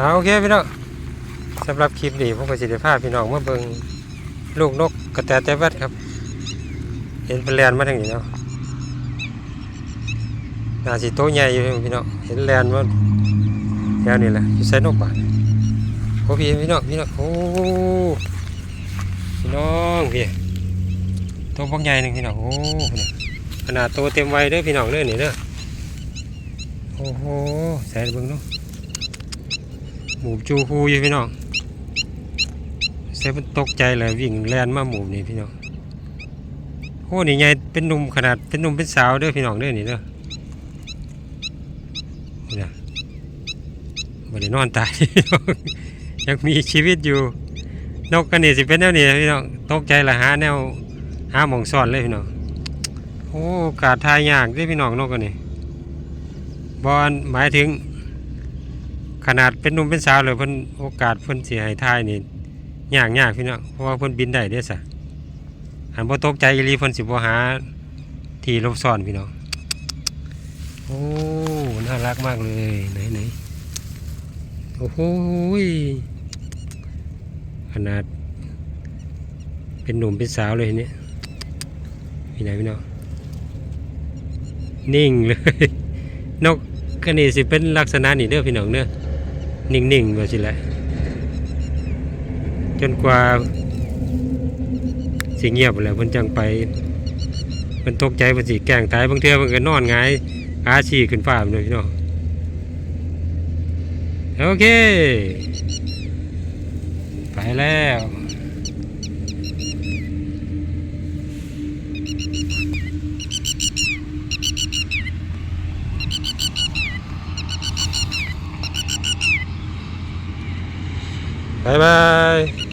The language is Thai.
เอาโอเคพี่น้องสำหรับคลิปนี้ผมก็สิได้พาพี่น้องมาเบิ่งลูกนกกระแตแต่แวดครับ เห็นเป็นแลนมาทางนี้เนาะน่าสิโตใหญ่อยู่พี่น้องเห็นแลนมาแถวนี้แหละอยู่ใส่นกบาดโอ้พี่พี่น้องพี่น้องโอ้พี่น้องพี่ตัวพวกใหญ่หนึ่งพี่น้องโอ้ขนาดโตเต็มวัยเด้อพี่น้องเด้อนี่เด้อโอ้โหใส่เบิ่งเนาะ หมูจูฮูอยู่พี่น้องเซฟตกใจเลยวิ่งแลนมาหมูนี่พี่น้องโอ้นี่ไงเป็นนุ่มขนาดเป็นนุ่มเป็นสาวเด้อพี่น้องเด้อนี่เด้อนี่นะบ่ได้นอนตายยังมีชีวิตอยู่ นกกันนี่สิเป็นแนวนี้พี่น้องตกใจละหาแนวหาหมองซ่อนเลยพี่น้องโอ้กาสทายยากด้อพี่น้องนกกันนี่บอลหมายถึง ขนาดเป็นหนุ่มเป็นสาวเลยเพิ่นโอกาสเพิ่นสิให้ทายนี่ยากยากพี่น้องเพราะว่าเพิ่นบินได้เด้อซะหันบ่ตกใจอีหลีเพิ่นสิบ่หาที่ลบซ่อนพี่น้องโอ้น่ารักมากเลยไหนไหนโอ้โหขนาด เป็นหนุ่มเป็นสาวเลยเนี่ยพี่ไหนพี่น้องนิ่งเลย นกก็นี่สิเป็นลักษณะนี่เด้อพี่น้องเด้อ นิ่งๆว่าสิแหละ จนกว่าสิเงียบแล้วเพิ่นจังไปเพิ่นตกใจเพิ่นสิแกล้งตายบางเทื่อเพิ่นก็นอนงายอาชีขึ้นฟ้าเลยพี่น้องโอเค ไปแล้ว บายบาย